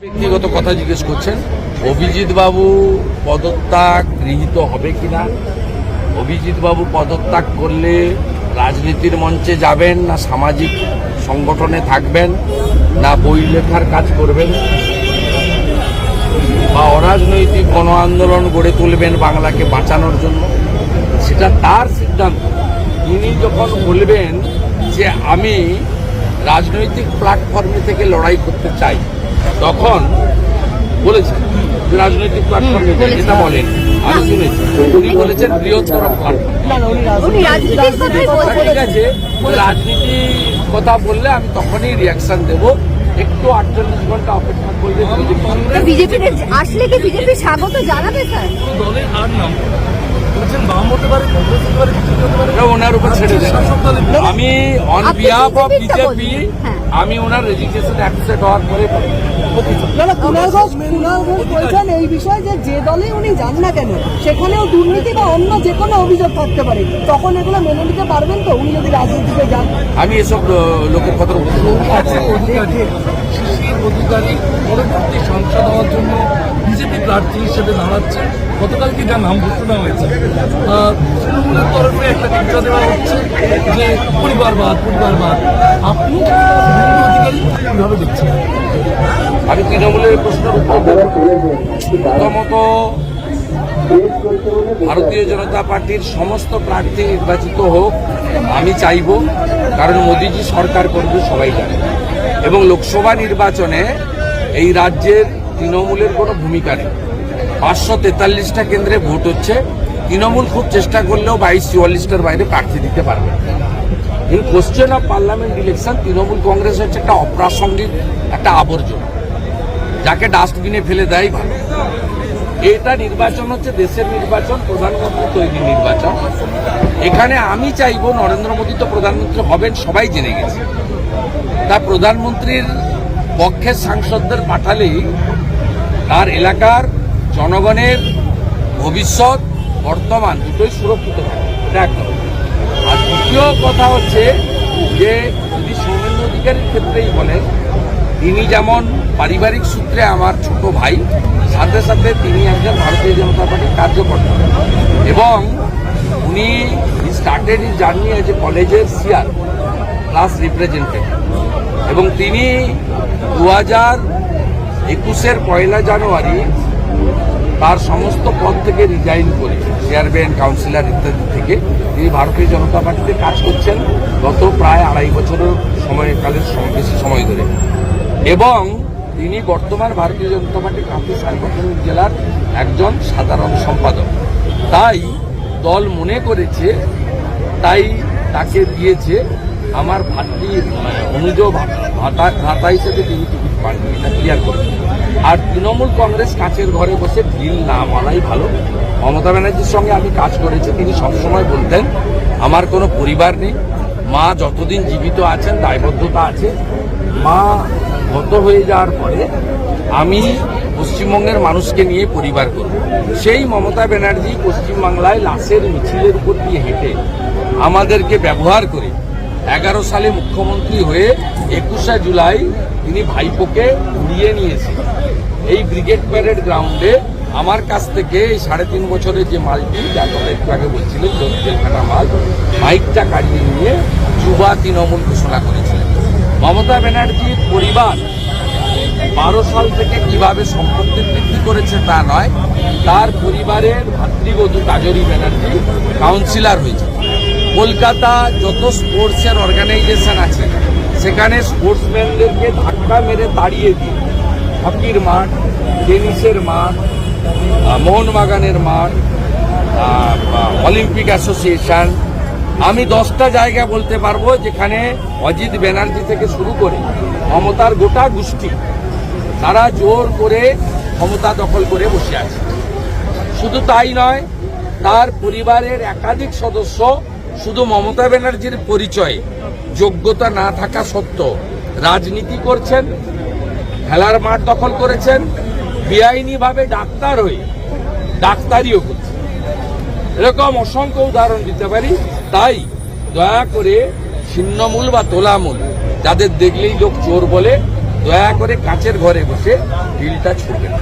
ব্যক্তিগত কথা জিজ্ঞেস করছেন অভিজিৎ বাবু পদত্যাগ গৃহীত হবে কিনা? অভিজিৎ বাবু পদত্যাগ করলে রাজনীতির মঞ্চে যাবেন না সামাজিক সংগঠনে থাকবেন না বই লেখার কাজ করবেন? বা অরাজনৈতিক গণ আন্দোলন গড়ে তুলবেন বাংলাকে বাঁচানোর জন্য? সেটা তার সিদ্ধান্ত। তিনি যখন বলবেন যে আমি রাজনৈতিক প্ল্যাটফর্মে থেকে লড়াই করতে চাই তখন বলেছেন রাজনৈতিক প্ল্যাটফর্মে যেটা বলেন আমি শুনেছি। উনি বলেছেন বৃহত্তর প্ল্যাটফর্ম ঠিক আছে রাজনীতি কথা বললে আমি তখনই রিয়াকশন দেব। একটু আটচল্লিশ ঘণ্টা অপেক্ষা করলে বিজেপিতে আসলে কি বিজেপি স্বাগত জানাবে স্যার? দলের আর নাম বলছেন বাম হতে পারে কংগ্রেস হতে পারে বিজেপি হতে পারে। ওনার উপর ছেড়ে দেন। আমি অন বিহাফ অফ বিজেপি। আমি ওনার রেজিস্ট্রেশন অ্যাকসেপ্ট হওয়ার পরে বলছেন এই বিষয়ে যে যে দলে উনি যান না কেন সেখানেও দুর্নীতি বা অন্য যে কোনো অভিযোগ থাকতে পারে। তখন এগুলো মেনে নিতে পারবেন তো? উনি যদি রাজনীতিতে যান। আমি এসব লোকের কথা বলতে অধিকারী। পরবর্তী সাংসদ হওয়ার জন্য বিজেপি প্রার্থী হিসেবে দাঁড়াচ্ছে গতকালকে যা নাম ঘোষণা হয়েছে? তৃণমূলের তরফে একটা টিকা দেওয়া হচ্ছে যে পরিবারবাদ পরিবারবাদ। আপনি কীভাবে দেখছেন? আমি তৃণমূলের প্রশ্নের উত্তর প্রথমত, ভারতীয় জনতা পার্টির সমস্ত প্রার্থী নির্বাচিত হোক, আমি চাইব, কারণ মোদিজি সরকার করবে, সবাই জানে। এবং লোকসভা নির্বাচনে এই রাজ্যের তৃণমূলের কোনো ভূমিকা নেই। পাঁচশো তেতাল্লিশটা কেন্দ্রে ভোট হচ্ছে। তৃণমূল খুব চেষ্টা করলেও বাইশ চুয়াল্লিশটার বাইরে প্রার্থী দিতে পারবে এই question of parliament election Trinamool Congress হচ্ছে একটা অপ্রাসঙ্গিক, একটা আবর্জনা। যাকে ডাস্টবিনে ফেলে দেয় ভালো। এটা নির্বাচন হচ্ছে দেশের নির্বাচন প্রধানমন্ত্রী তৈরি নির্বাচন। এখানে আমি চাইব নরেন্দ্র মোদী তো প্রধানমন্ত্রী হবেন, সবাই জেনে গেছে। তা প্রধানমন্ত্রীর পক্ষের সাংসদদের পাঠালেই তার এলাকার জনগণের ভবিষ্যৎ বর্তমান দুটোই সুরক্ষিত হবে আর দ্বিতীয় কথা হচ্ছে যে, যদি সৌমেন্দ্র অধিকারীর ক্ষেত্রেই বলেন তিনি যেমন পারিবারিক সূত্রে আমার ছোট ভাই, সাথে সাথে তিনি একজন ভারতীয় জনতা পার্টির কার্যকর্তা। এবং উনি started his journey as a কলেজের সিআর ক্লাস রিপ্রেজেন্টেটিভ এবং তিনি দু হাজার একুশের পয়লা জানুয়ারি তার সমস্ত পদ থেকে রিজাইন করে চেয়ারম্যান কাউন্সিলর ইত্যাদি থেকে তিনি ভারতীয় জনতা পার্টিতে কাজ করছেন গত প্রায় আড়াই বছরের সময়কালের সম- বেশি সময় ধরে। এবং তিনি বর্তমান ভারতীয় জনতা পার্টি কাঁথি সাংগঠনিক জেলার একজন সাধারণ সম্পাদক। তাই দল মনে করেছে, তাই তাকে দিয়েছে আমার ভাতৃ মানে অনুজ ভাতা হিসেবে তিনি টিকিট পাননি, এটা ক্লিয়ার করে আর তৃণমূল কংগ্রেস কাছের ঘরে বসে ঢিল না মানাই ভালো। মমতা ব্যানার্জির সঙ্গে আমি কাজ করেছি, তিনি সবসময় বলতেন, আমার কোনো পরিবার নেই। মা যতদিন জীবিত আছেন, দায়বদ্ধতা আছে। মা গত হয়ে যাওয়ার পরে আমি পশ্চিমবঙ্গের মানুষকে নিয়ে পরিবার করব। সেই মমতা ব্যানার্জি পশ্চিমবাংলায় লাশের মিছিলের উপর দিয়ে হেঁটে আমাদেরকে ব্যবহার করে এগারো সালে মুখ্যমন্ত্রী হয়ে একুশে জুলাই তিনি ভাইপোকে উড়িয়ে নিয়েছেন। এই ব্রিগেড প্যারেড গ্রাউন্ডে আমার কাছ থেকে এই সাড়ে তিন বছরের যে মালটি, যার কথা একটু আগে বলছিলেন জেলখানা মাল, মাইকটা কাটিয়ে নিয়ে যুবা তৃণমূল ঘোষণা করেছিলেন। মমতা ব্যানার্জির পরিবার বারো সাল থেকে কীভাবে সম্পত্তি বৃদ্ধি করেছে তা নয়, তার পরিবারের ভাতৃবধূ কাজরি ব্যানার্জি কাউন্সিলর হয়েছে কলকাতা যত স্পোর্টসের অর্গানাইজেশন আছে, সেখানে স্পোর্টসম্যানদেরকে ধাক্কা মেরে তাড়িয়ে দিয়ে হকির মাঠ টেনিসের মাঠ মোহনবাগানের মাঠ অলিম্পিক অ্যাসোসিয়েশন আমি দশটা জায়গা বলতে পারব যেখানে অজিত ব্যানার্জি থেকে শুরু করে ক্ষমতার গোটা গোষ্ঠী, তারা জোর করে ক্ষমতা দখল করে বসে আছে। শুধু তাই নয়, তার পরিবারের একাধিক সদস্য শুধু মমতা ব্যানার্জির পরিচয়ে, যোগ্যতা না থাকা সত্ত্বেও রাজনীতি করছেন খেলার মাঠ দখল করেছেন, বেআইনিভাবে ডাক্তার হয়ে ডাক্তারিও করছেন। এরকম অসংখ্য উদাহরণ দিতে পারি, তাই দয়া করে ছিন্নমূল বা তোলামূল, যাদের দেখলেই লোক চোর বলে, দয়া করে কাঁচের ঘরে বসে ঢিলটা ছুটবেন